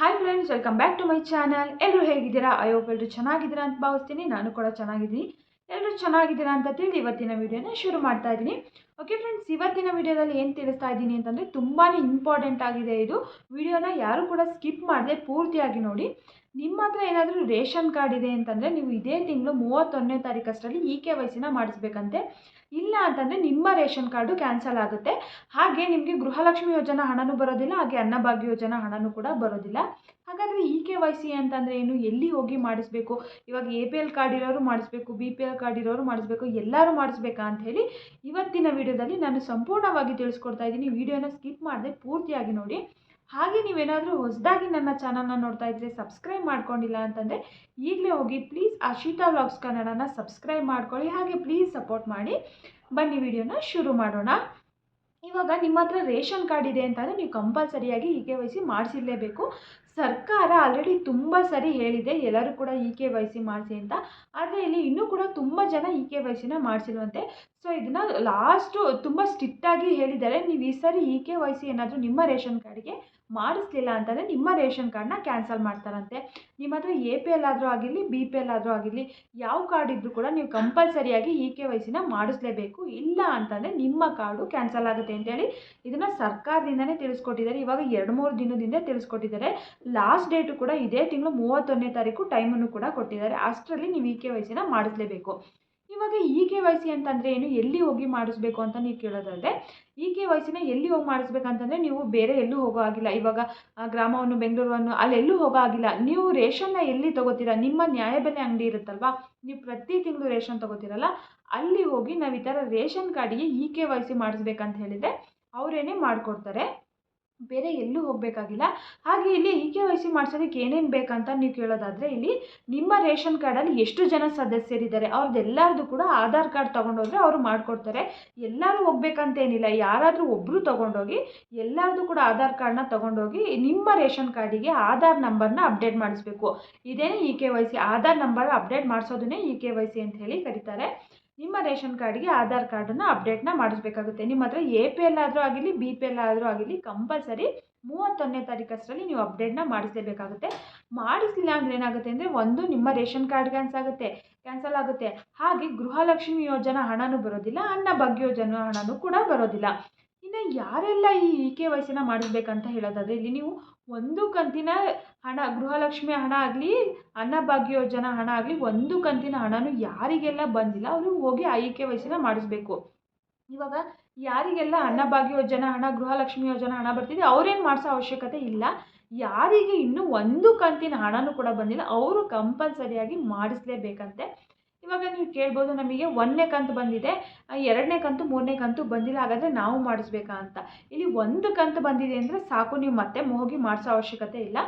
Hi friends welcome back to my channel ಎಲ್ಲರೂ ಹೇಗಿದ್ದೀರಾ? Hope ಎಲ್ಲರೂ ಚೆನ್ನಾಗಿದ್ದೀರಾ ಅಂತ ಭಾವಿಸ್ತೀನಿ. ನಾನು ಕೂಡ ಚೆನ್ನಾಗಿದ್ದೀನಿ. ಎಲ್ಲರೂ ಚೆನ್ನಾಗಿದ್ದೀರಾ ಅಂತ ತಿಳಿದು ಇವತ್ತಿನ ವಿಡಿಯೋನ ಶುರು ಮಾಡ್ತಾ ಇದ್ದೀನಿ. ಓಕೆ ಫ್ರೆಂಡ್ಸ್ ಇವತ್ತಿನ ವಿಡಿಯೋದಲ್ಲಿ ಏನು ತಿಳಿಸ್ತಾ ಇದ್ದೀನಿ ಅಂತಂದರೆ ತುಂಬಾ ಇಂಪಾರ್ಟೆಂಟ್ ಆಗಿದೆ ಇದು. ವಿಡಿಯೋನ ಯಾರು ಕೂಡ ಸ್ಕಿಪ್ ಮಾಡದೆ ಪೂರ್ತಿಯಾಗಿ ನೋಡಿ. ನಿಮ್ಮ ಹತ್ರ ಏನಾದರೂ ರೇಷನ್ ಕಾರ್ಡ್ ಇದೆ ಅಂತಂದರೆ ನೀವು ಇದೇ ತಿಂಗಳು ಮೂವತ್ತೊಂದನೇ ತಾರೀಕಷ್ಟರಲ್ಲಿ ಇ ಕೆ ವೈ ಸಿನ ಮಾಡಿಸ್ಬೇಕಂತೆ. ಇಲ್ಲ ಅಂತಂದರೆ ನಿಮ್ಮ ರೇಷನ್ ಕಾರ್ಡು ಕ್ಯಾನ್ಸಲ್ ಆಗುತ್ತೆ. ಹಾಗೆ ನಿಮಗೆ ಗೃಹಲಕ್ಷ್ಮಿ ಯೋಜನಾ ಹಣನೂ ಬರೋದಿಲ್ಲ, ಹಾಗೆ ಅನ್ನಭಾಗ್ಯ ಯೋಜನಾ ಹಣನೂ ಕೂಡ ಬರೋದಿಲ್ಲ. ಹಾಗಾದರೆ ಇ ಕೆ ವೈ ಸಿ ಅಂತಂದರೆ ಏನು? ಎಲ್ಲಿ ಹೋಗಿ ಮಾಡಿಸ್ಬೇಕು? ಇವಾಗ ಎ ಪಿ ಎಲ್ ಕಾರ್ಡ್ ಇರೋರು ಮಾಡಿಸ್ಬೇಕು, ಬಿ ಪಿ ಎಲ್ ಕಾರ್ಡ್ ಇರೋರು ಮಾಡಿಸ್ಬೇಕು, ಎಲ್ಲರೂ ಮಾಡಿಸ್ಬೇಕಾ ಅಂತ ಹೇಳಿ ಇವತ್ತಿನ ವಿಡಿಯೋದಲ್ಲಿ ನಾನು ಸಂಪೂರ್ಣವಾಗಿ ತಿಳಿಸ್ಕೊಡ್ತಾ ಇದ್ದೀನಿ. ವಿಡಿಯೋನ ಸ್ಕಿಪ್ ಮಾಡದೆ ಪೂರ್ತಿಯಾಗಿ ನೋಡಿ. ಹಾಗೆ ನೀವೇನಾದರೂ ಹೊಸದಾಗಿ ನನ್ನ ಚಾನಲ್ನ ನೋಡ್ತಾ ಇದ್ದರೆ ಸಬ್ಸ್ಕ್ರೈಬ್ ಮಾಡ್ಕೊಂಡಿಲ್ಲ ಅಂತಂದರೆ ಈಗಲೇ ಹೋಗಿ ಪ್ಲೀಸ್ ಅಶಿತಾ ವ್ಲಾಗ್ಸ್ ಕನ್ನಡನ ಸಬ್ಸ್ಕ್ರೈಬ್ ಮಾಡ್ಕೊಳ್ಳಿ. ಹಾಗೆ ಪ್ಲೀಸ್ ಸಪೋರ್ಟ್ ಮಾಡಿ. ಬನ್ನಿ ವಿಡಿಯೋನ ಶುರು ಮಾಡೋಣ. ಇವಾಗ ನಿಮ್ಮ ಹತ್ರ ರೇಷನ್ ಕಾರ್ಡ್ ಇದೆ ಅಂತಂದರೆ ನೀವು ಕಂಪಲ್ಸರಿಯಾಗಿ ಇ ಕೆ ವೈ ಸಿ ಮಾಡಿಸಿರಲೇಬೇಕು. ಸರ್ಕಾರ ಆಲ್ರೆಡಿ ತುಂಬ ಸರಿ ಹೇಳಿದೆ, ಎಲ್ಲರೂ ಕೂಡ ಇ ಕೆ ವೈ ಸಿ ಮಾಡಿಸಿ ಅಂತ. ಆದರೆ ಇಲ್ಲಿ ಇನ್ನೂ ಕೂಡ ತುಂಬ ಜನ ಇ ಕೆ ವೈ ಸಿನ ಮಾಡಿಸಿಲ್ವಂತೆ ಸೊ ಇದನ್ನು ಲಾಸ್ಟು ತುಂಬ ಸ್ಟ್ರಿಕ್ಟಾಗಿ ಹೇಳಿದ್ದಾರೆ. ನೀವು ಈ ಸರಿ ಇ ಕೆ ವೈ ಸಿ ಏನಾದರೂ ನಿಮ್ಮ ರೇಷನ್ ಕಾರ್ಡಿಗೆ ಮಾಡಿಸ್ಲಿಲ್ಲ ಅಂತಂದರೆ ನಿಮ್ಮ ರೇಷನ್ ಕಾರ್ಡನ್ನ ಕ್ಯಾನ್ಸಲ್ ಮಾಡ್ತಾರಂತೆ. ನಿಮ್ಮ ಹತ್ರ ಎ ಪಿ ಎಲ್ ಆದರೂ ಆಗಿರಲಿ, ಬಿ ಪಿ ಎಲ್ ಆದರೂ ಆಗಿರಲಿ, ಯಾವ ಕಾರ್ಡ್ ಇದ್ದರೂ ಕೂಡ ನೀವು ಕಂಪಲ್ಸರಿಯಾಗಿ ಇ ಕೆ ವೈ ಸಿನ ಮಾಡಿಸ್ಲೇಬೇಕು. ಇಲ್ಲ ಅಂತಂದರೆ ನಿಮ್ಮ ಕಾರ್ಡು ಕ್ಯಾನ್ಸಲ್ ಆಗುತ್ತೆ ಅಂತೇಳಿ ಇದನ್ನು ಸರ್ಕಾರದಿಂದನೇ ತಿಳಿಸ್ಕೊಟ್ಟಿದ್ದಾರೆ. ಇವಾಗ ಎರಡು ಮೂರು ದಿನದಿಂದ ತಿಳಿಸ್ಕೊಟ್ಟಿದ್ದಾರೆ. ಲಾಸ್ಟ್ ಡೇಟು ಕೂಡ ಇದೇ ತಿಂಗಳು ಮೂವತ್ತೊಂದನೇ ತಾರೀಕು ಟೈಮನ್ನು ಕೂಡ ಕೊಟ್ಟಿದ್ದಾರೆ. ಅಷ್ಟರಲ್ಲಿ ನೀವು ಇ ಕೆ ವೈ ಸಿನ ಮಾಡಿಸ್ಲೇಬೇಕು. ಇವಾಗ ಇ ಕೆ ವೈ ಸಿ ಅಂತಂದರೆ ಏನು? ಎಲ್ಲಿ ಹೋಗಿ ಮಾಡಿಸ್ಬೇಕು ಅಂತ ನೀವು ಕೇಳೋದಲ್ಲದೆ ಇ ಕೆ ವೈ ಸಿನ ಎಲ್ಲಿ ಹೋಗಿ ಮಾಡಿಸ್ಬೇಕಂತಂದರೆ ನೀವು ಬೇರೆ ಎಲ್ಲೂ ಹೋಗೋ ಆಗಿಲ್ಲ ಇವಾಗ ಗ್ರಾಮವನ್ನು, ಬೆಂಗಳೂರನ್ನು ಅಲ್ಲೆಲ್ಲೂ ಹೋಗೋ ಆಗಿಲ್ಲ ನೀವು ರೇಷನ್ನ ಎಲ್ಲಿ ತೊಗೋತೀರಾ? ನಿಮ್ಮ ನ್ಯಾಯಬೆಲೆ ಅಂಗಡಿ ಇರುತ್ತಲ್ವಾ? ನೀವು ಪ್ರತಿ ತಿಂಗಳು ರೇಷನ್ ತೊಗೋತೀರಲ್ಲ, ಅಲ್ಲಿ ಹೋಗಿ ನಾವು ಈ ಥರ ರೇಷನ್ ಕಾರ್ಡಿಗೆ ಇ ಕೆ ವೈ ಸಿ ಮಾಡಿಸ್ಬೇಕಂತ ಹೇಳಿದರೆ ಅವರೇನೇ ಮಾಡಿಕೊಡ್ತಾರೆ. ಬೇರೆ ಎಲ್ಲೂ ಹೋಗಬೇಕಾಗಿಲ್ಲ. ಹಾಗೆ ಇಲ್ಲಿ ಇ ಕೆ ವೈ ಸಿ ಮಾಡ್ಸೋದಕ್ಕೆ ಏನೇನು ಬೇಕಂತ ನೀವು ಕೇಳೋದಾದರೆ ಇಲ್ಲಿ ನಿಮ್ಮ ರೇಷನ್ ಕಾರ್ಡಲ್ಲಿ ಎಷ್ಟು ಜನ ಸದಸ್ಯರಿದ್ದಾರೆ ಅವ್ರದ್ದೆಲ್ಲರದ್ದು ಕೂಡ ಆಧಾರ್ ಕಾರ್ಡ್ ತೊಗೊಂಡೋದ್ರೆ ಅವರು ಮಾಡಿಕೊಡ್ತಾರೆ. ಎಲ್ಲರೂ ಹೋಗ್ಬೇಕಂತೇನಿಲ್ಲ, ಯಾರಾದರೂ ಒಬ್ಬರು ತೊಗೊಂಡೋಗಿ ಎಲ್ಲರದ್ದು ಕೂಡ ಆಧಾರ್ ಕಾರ್ಡ್ನ ತೊಗೊಂಡೋಗಿ ನಿಮ್ಮ ರೇಷನ್ ಕಾರ್ಡಿಗೆ ಆಧಾರ್ ನಂಬರ್ನ ಅಪ್ಡೇಟ್ ಮಾಡಿಸ್ಬೇಕು. ಇದೇನೇ E K Y C, Aadhaar number update ಮಾಡಿಸೋದನ್ನೇ E K Y C ಅಂತ ಹೇಳಿ ಕರೀತಾರೆ. ನಿಮ್ಮ ರೇಷನ್ ಕಾರ್ಡ್ಗೆ ಆಧಾರ್ ಕಾರ್ಡನ್ನು ಅಪ್ಡೇಟ್ನ ಮಾಡಿಸ್ಬೇಕಾಗುತ್ತೆ. ನಿಮ್ಮ ಹತ್ರ ಎ ಪಿ ಎಲ್ ಆದರೂ ಆಗಿರಲಿ, ಬಿ ಪಿ ಎಲ್ ಆದರೂ ಆಗಿರಲಿ, ಕಂಪಲ್ಸರಿ ಮೂವತ್ತೊಂದನೇ ತಾರೀಕಷ್ಟರಲ್ಲಿ ನೀವು ಅಪ್ಡೇಟ್ನ ಮಾಡಿಸಲೇಬೇಕಾಗುತ್ತೆ. ಮಾಡಿಸಲಿಲ್ಲ ಅಂದರೆ ಏನಾಗುತ್ತೆ ಅಂದರೆ ಒಂದು ನಿಮ್ಮ ರೇಷನ್ ಕಾರ್ಡ್ ಕ್ಯಾನ್ಸಲ್ ಆಗುತ್ತೆ ಕ್ಯಾನ್ಸಲ್ ಆಗುತ್ತೆ. ಹಾಗೆ ಗೃಹಲಕ್ಷ್ಮಿ ಯೋಜನಾ ಹಣನೂ ಬರೋದಿಲ್ಲ, ಅನ್ನ ಭಾಗ್ಯ ಯೋಜನಾ ಹಣನೂ ಕೂಡ ಬರೋದಿಲ್ಲ. ಯಾರೆಲ್ಲ ಈ ಇ ಕೆ ವೈ ಸಿನ ಮಾಡಿಸ್ಬೇಕಂತ ಹೇಳೋದಾದರೆ, ಇಲ್ಲಿ ನೀವು ಒಂದು ಕಂತಿನ ಹಣ, ಗೃಹಲಕ್ಷ್ಮಿ ಹಣ ಆಗಲಿ ಅನ್ನಭಾಗ್ಯ ಯೋಜನೆ ಹಣ ಆಗಲಿ, ಒಂದು ಕಂತಿನ ಹಣನೂ ಯಾರಿಗೆಲ್ಲ ಬಂದಿಲ್ಲ, ಅವರು ಹೋಗಿ ಆ ಇ ಕೆ ವೈ ಸಿನ ಮಾಡಿಸ್ಬೇಕು. ಇವಾಗ ಯಾರಿಗೆಲ್ಲ ಅನ್ನಭಾಗ್ಯ ಯೋಜನೆ ಹಣ, ಗೃಹಲಕ್ಷ್ಮಿ ಯೋಜನೆ ಹಣ ಬರ್ತಿದೆ, ಅವ್ರೇನು ಮಾಡಿಸೋ ಅವಶ್ಯಕತೆ ಇಲ್ಲ. ಯಾರಿಗೆ ಇನ್ನೂ ಒಂದು ಕಂತಿನ ಹಣನೂ ಕೂಡ ಬಂದಿಲ್ಲ, ಅವರು ಕಂಪಲ್ಸರಿಯಾಗಿ ಮಾಡಿಸ್ಲೇಬೇಕಂತೆ. ಇವಾಗ ನೀವು ಕೇಳ್ಬೋದು, ನಮಗೆ ಒಂದನೇ ಕಂತು ಬಂದಿದೆ. ಎರಡನೇ ಕಂತು, ಮೂರನೇ ಕಂತು ಬಂದಿಲ್ಲ, ಹಾಗಾದರೆ ನಾವು ಮಾಡಿಸ್ಬೇಕಾ ಅಂತ. ಇಲ್ಲಿ ಒಂದು ಕಂತು ಬಂದಿದೆ ಅಂದರೆ ಸಾಕು, ನೀವು ಮತ್ತೆ ಹೋಗಿ ಮಾಡಿಸೋ ಅವಶ್ಯಕತೆ ಇಲ್ಲ.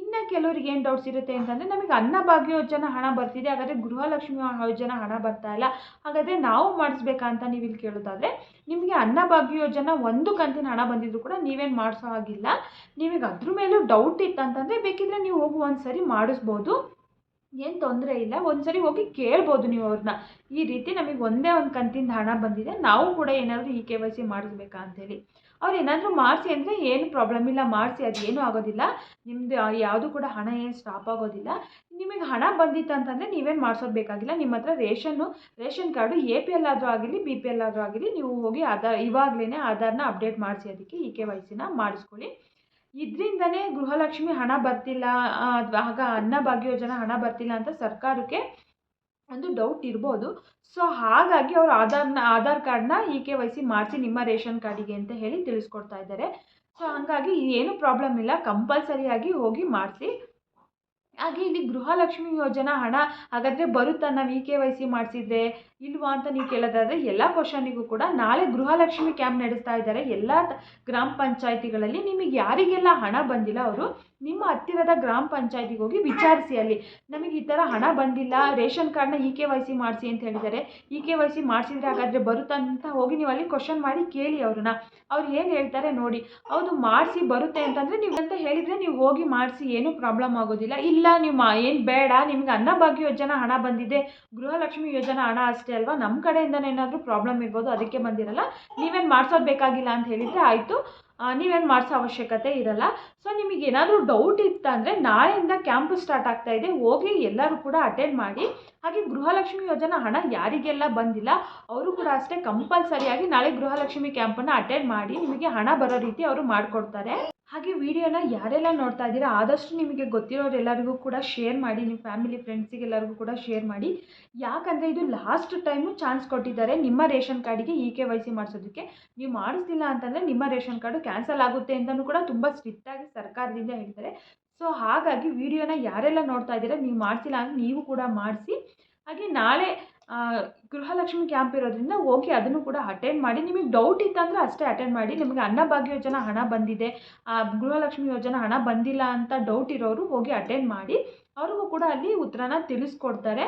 ಇನ್ನು ಕೆಲವ್ರಿಗೆ ಏನು ಡೌಟ್ಸ್ ಇರುತ್ತೆ ಅಂತಂದರೆ, ನಮಗೆ ಅನ್ನಭಾಗ್ಯ ಯೋಜನೆ ಹಣ ಬರ್ತಿದೆ, ಹಾಗಾದರೆ ಗೃಹಲಕ್ಷ್ಮಿ ಯೋಜನೆ ಹಣ ಬರ್ತಾ ಇಲ್ಲ. ಹಾಗಾದರೆ ನಾವು ಮಾಡಿಸ್ಬೇಕಾ ಅಂತ ನೀವು ಇಲ್ಲಿ ಕೇಳೋದಾದರೆ, ನಿಮಗೆ ಅನ್ನಭಾಗ್ಯ ಯೋಜನೆ ಒಂದು ಕಂತಿನ ಹಣ ಬಂದಿದ್ರು ಕೂಡ ನೀವೇನು ಮಾಡಿಸೋ ಹಾಗಿಲ್ಲ. ನಿಮಗೆ ಅದ್ರ ಮೇಲೂ ಡೌಟ್ ಇತ್ತಂತಂದರೆ ಬೇಕಿದ್ರೆ ನೀವು ಹೋಗಿ ಒಂದು ಸರಿ ಮಾಡಿಸ್ಬೋದು. ಏನು ತೊಂದರೆ ಇಲ್ಲ. ಒಂದು ಸರಿ ಹೋಗಿ ಕೇಳ್ಬೋದು ನೀವು ಅವ್ರನ್ನ ಈ ರೀತಿ ನಮಗೆ ಒಂದೇ ಒಂದು ಕಂತಿಂದ ಹಣ ಬಂದಿದೆ. ನಾವು ಕೂಡ ಏನಾದರೂ ಈ ಕೆ ವೈ ಸಿ ಮಾಡಿಸ್ಬೇಕಾ ಅಂಥೇಳಿ ಅವ್ರು ಏನಾದರೂ ಮಾಡಿಸಿ ಅಂದರೆ ಏನು ಪ್ರಾಬ್ಲಮ್ ಇಲ್ಲ. ಮಾಡಿಸಿ ಅದೇನೂ ಆಗೋದಿಲ್ಲ. ನಿಮ್ಮದು ಯಾವುದು ಕೂಡ ಹಣ ಏನು ಸ್ಟಾಪ್ ಆಗೋದಿಲ್ಲ. ನಿಮಗೆ ಹಣ ಬಂದಿತ್ತು ಅಂತಂದರೆ ನೀವೇನು ಮಾಡಿಸೋದು ಬೇಕಾಗಿಲ್ಲ. ನಿಮ್ಮ ಹತ್ರ ration, ration card A P L ಆದರೂ ಆಗಿರಲಿ, ಬಿ ಪಿ ಎಲ್ ಆದರೂ ಆಗಿರಲಿ, ನೀವು ಹೋಗಿ ಆಧಾರ್ ಇವಾಗಲೇ ಆಧಾರ್ನ ಅಪ್ಡೇಟ್ ಮಾಡಿಸಿ, ಅದಕ್ಕೆ ಈ ಕೆ ವೈ ಸಿನ ಮಾಡಿಸ್ಕೊಳ್ಳಿ. ಇದರಿಂದನೇ ಗೃಹಲಕ್ಷ್ಮಿ ಹಣ ಬರ್ತಿಲ್ಲ ಆಗ ಅನ್ನಭಾಗ್ಯ ಯೋಜನೆ ಹಣ ಬರ್ತಿಲ್ಲ ಅಂತ ಸರ್ಕಾರಕ್ಕೆ ಒಂದು ಡೌಟ್ ಇರ್ಬೋದು. ಸೊ ಹಾಗಾಗಿ ಅವರು ಆಧಾರ್ನ, ಆಧಾರ್ ಕಾರ್ಡ್ನ ಈ ಕೆ ವೈ ಸಿ ಮಾಡಿಸಿ ನಿಮ್ಮ ರೇಷನ್ ಕಾರ್ಡಿಗೆ ಅಂತ ಹೇಳಿ ತಿಳಿಸ್ಕೊಡ್ತಾ ಇದ್ದಾರೆ. ಸೊ ಹಾಗಾಗಿ ಏನು ಪ್ರಾಬ್ಲಮ್ ಇಲ್ಲ, ಕಂಪಲ್ಸರಿಯಾಗಿ ಹೋಗಿ ಮಾಡಿಸಿ. ಹಾಗೆ ಇಲ್ಲಿ ಗೃಹಲಕ್ಷ್ಮಿ ಯೋಜನಾ ಹಣ ಹಾಗಾದರೆ ಬರುತ್ತಾ? ನಾವು ಇ ಕೆ ವೈ ಸಿ ಮಾಡಿಸಿದ್ರೆ ಇಲ್ವಾ ಅಂತ ನೀವು ಕೇಳೋದಾದರೆ ಎಲ್ಲ ಕ್ವಶನಿಗೂ ಕೂಡ ನಾಳೆ ಗೃಹಲಕ್ಷ್ಮಿ ಕ್ಯಾಂಪ್ ನಡೆಸ್ತಾ ಇದ್ದಾರೆ. ಎಲ್ಲ ಗ್ರಾಮ ಪಂಚಾಯಿತಿಗಳಲ್ಲಿ ನಿಮಗೆ ಯಾರಿಗೆಲ್ಲ ಹಣ ಬಂದಿಲ್ಲ ಅವರು ನಿಮ್ಮ ಹತ್ತಿರದ ಗ್ರಾಮ ಪಂಚಾಯತಿಗೆ ಹೋಗಿ ವಿಚಾರಿಸಿ ಅಲ್ಲಿ. ನಮಗೆ ಈ ಥರ ಹಣ ಬಂದಿಲ್ಲ, ರೇಷನ್ ಕಾರ್ಡ್ನ ಇ ಕೆ ವೈ ಸಿ ಮಾಡಿಸಿ ಅಂತ ಹೇಳಿದ್ದಾರೆ. ಇ ಕೆ ವೈ ಸಿ ಮಾಡಿಸಿದ್ರೆ ಹಾಗಾದರೆ ಬರುತ್ತಾ ಅಂತ ಹೋಗಿ ನೀವು ಅಲ್ಲಿ ಕ್ವಶನ್ ಮಾಡಿ ಕೇಳಿ ಅವ್ರನ್ನ. ಅವ್ರು ಏನು ಹೇಳ್ತಾರೆ ನೋಡಿ. ಹೌದು, ಮಾಡಿಸಿ ಬರುತ್ತೆ ಅಂತಂದರೆ ನೀವು ಅಂತ ಹೇಳಿದರೆ ನೀವು ಹೋಗಿ ಮಾಡಿಸಿ, ಏನೂ ಪ್ರಾಬ್ಲಮ್ ಆಗೋದಿಲ್ಲ. ಇಲ್ಲ ನೀವು ಏನು ಬೇಡ, ನಿಮ್ಗೆ ಅನ್ನಭಾಗ್ಯ ಯೋಜನಾ ಹಣ ಬಂದಿದೆ. ಗೃಹಲಕ್ಷ್ಮಿ ಯೋಜನಾ ಹಣ ಅಷ್ಟೇ. ಅಲ್ವಾ? ನಮ್ಮ ಕಡೆಯಿಂದ ಏನಾದರೂ ಪ್ರಾಬ್ಲಮ್ ಇರ್ಬೋದು, ಅದಕ್ಕೆ ಬಂದಿರಲ್ಲ. ನೀವೇನು ಮಾಡಿಸೋದು ಬೇಕಾಗಿಲ್ಲ ಅಂತ ಹೇಳಿದರೆ ಆಯಿತು. ನೀವೇನು ಮಾಡಿಸೋ ಅವಶ್ಯಕತೆ ಇರಲ್ಲ. ಸೊ ನಿಮಗೆ ಏನಾದರೂ ಡೌಟ್ ಇತ್ತಂದರೆ ನಾಳೆಯಿಂದ ಕ್ಯಾಂಪ್ ಸ್ಟಾರ್ಟ್ ಆಗ್ತಾ ಇದೆ. ಹೋಗಿ ಎಲ್ಲರೂ ಕೂಡ ಅಟೆಂಡ್ ಮಾಡಿ. ಹಾಗೆ ಗೃಹಲಕ್ಷ್ಮಿ ಯೋಜನಾ ಹಣ ಯಾರಿಗೆಲ್ಲ ಬಂದಿಲ್ಲ, ಅವರು ಕೂಡ ಅಷ್ಟೇ ಕಂಪಲ್ಸರಿಯಾಗಿ ನಾಳೆ ಗೃಹಲಕ್ಷ್ಮಿ ಕ್ಯಾಂಪನ್ನು ಅಟೆಂಡ್ ಮಾಡಿ, ನಿಮಗೆ ಹಣ ಬರೋ ರೀತಿ ಅವರು ಮಾಡಿಕೊಡ್ತಾರೆ. ಹಾಗೆ ವಿಡಿಯೋನ ಯಾರೆಲ್ಲ ನೋಡ್ತಾ ಇದ್ದೀರಾ, ಆದಷ್ಟು ನಿಮಗೆ ಗೊತ್ತಿರೋರೆಲ್ಲರಿಗೂ ಕೂಡ ಶೇರ್ ಮಾಡಿ ನಿಮ್ಮ ಫ್ಯಾಮಿಲಿ ಫ್ರೆಂಡ್ಸಿಗೆಲ್ಲರಿಗೂ ಕೂಡ ಶೇರ್ ಮಾಡಿ. ಯಾಕಂದರೆ ಇದು ಲಾಸ್ಟ್ ಟೈಮು ಚಾನ್ಸ್ ಕೊಟ್ಟಿದ್ದಾರೆ ನಿಮ್ಮ ರೇಷನ್ ಕಾರ್ಡಿಗೆ ಇ ಕೆ ವೈ ಸಿ ಮಾಡಿಸೋದಕ್ಕೆ. ನೀವು ಮಾಡಿಸ್ತಿಲ್ಲ ಅಂತಂದರೆ ನಿಮ್ಮ ರೇಷನ್ ಕಾರ್ಡು ಕ್ಯಾನ್ಸಲ್ ಆಗುತ್ತೆ ಅಂತಲೂ ಕೂಡ ತುಂಬ ಸ್ಟ್ರಿಕ್ಟಾಗಿ ಸರ್ಕಾರದಿಂದ ಹೇಳ್ತಾರೆ. ಸೊ ಹಾಗಾಗಿ ವಿಡಿಯೋನ ಯಾರೆಲ್ಲ ನೋಡ್ತಾ ಇದ್ದೀರಾ, ನೀವು ಮಾಡಿಸಿಲ್ಲ ಅಂದರೆ ನೀವು ಕೂಡ ಮಾಡಿಸಿ. ಹಾಗೆ ನಾಳೆ ಗೃಹಲಕ್ಷ್ಮಿ ಕ್ಯಾಂಪ್ ಇರೋದ್ರಿಂದ ಹೋಗಿ ಅದನ್ನು ಕೂಡ ಅಟೆಂಡ್ ಮಾಡಿ ನಿಮಗೆ ಡೌಟ್ ಇತ್ತಂದರೆ ಅಷ್ಟೇ ಅಟೆಂಡ್ ಮಾಡಿ ನಿಮಗೆ ಅನ್ನಭಾಗ್ಯ ಯೋಜನೆ ಹಣ ಬಂದಿದೆ ಆ, ಗೃಹಲಕ್ಷ್ಮಿ ಯೋಜನೆ ಹಣ ಬಂದಿಲ್ಲ ಅಂತ ಡೌಟ್ ಇರೋರು ಹೋಗಿ ಅಟೆಂಡ್ ಮಾಡಿ ಅವ್ರಿಗೂ ಕೂಡ ಅಲ್ಲಿ ಉತ್ತರನ ತಿಳಿಸ್ಕೊಡ್ತಾರೆ.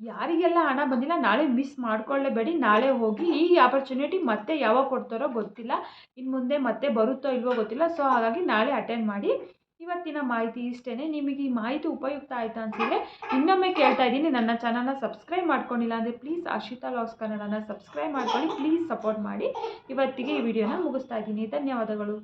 ಯಾರಿಗೆಲ್ಲ ಹಣ ಬಂದಿಲ್ಲ ನಾಳೆ ಮಿಸ್ ಮಾಡ್ಕೊಳ್ಳೇಬೇಡಿ ನಾಳೆ ಹೋಗಿ ಈ ಆಪರ್ಚುನಿಟಿ ಮತ್ತೆ ಯಾವಾಗ ಕೊಡ್ತಾರೋ ಗೊತ್ತಿಲ್ಲ ಇನ್ನು ಮುಂದೆ ಮತ್ತೆ ಬರುತ್ತೋ ಇಲ್ವೋ ಗೊತ್ತಿಲ್ಲ ಸೊ ಹಾಗಾಗಿ ನಾಳೆ ಅಟೆಂಡ್ ಮಾಡಿ ಇವತ್ತಿನ ಮಾಹಿತಿ ಇಷ್ಟೇ ನಿಮಗೆ ಈ ಮಾಹಿತಿ ಉಪಯುಕ್ತ ಆಯಿತಾ ಅನಿಸಿದರೆ ಇನ್ನೊಮ್ಮೆ ಕೇಳ್ತಾ ಇದ್ದೀನಿ. ನನ್ನ ಚಾನಲ್ನ ಸಬ್ಸ್ಕ್ರೈಬ್ ಮಾಡ್ಕೊಂಡಿಲ್ಲ ಅಂದರೆ ಪ್ಲೀಸ್ ಅರ್ಷಿತಾ ಲಾಗ್ಸ್ ಕನ್ನಡನ ಸಬ್ಸ್ಕ್ರೈಬ್ ಮಾಡ್ಕೊಳ್ಳಿ. ಪ್ಲೀಸ್ ಸಪೋರ್ಟ್ ಮಾಡಿ. ಇವತ್ತಿಗೆ ಈ ವಿಡಿಯೋನ ಮುಗಿಸ್ತಾ ಇದ್ದೀನಿ. ಧನ್ಯವಾದಗಳು.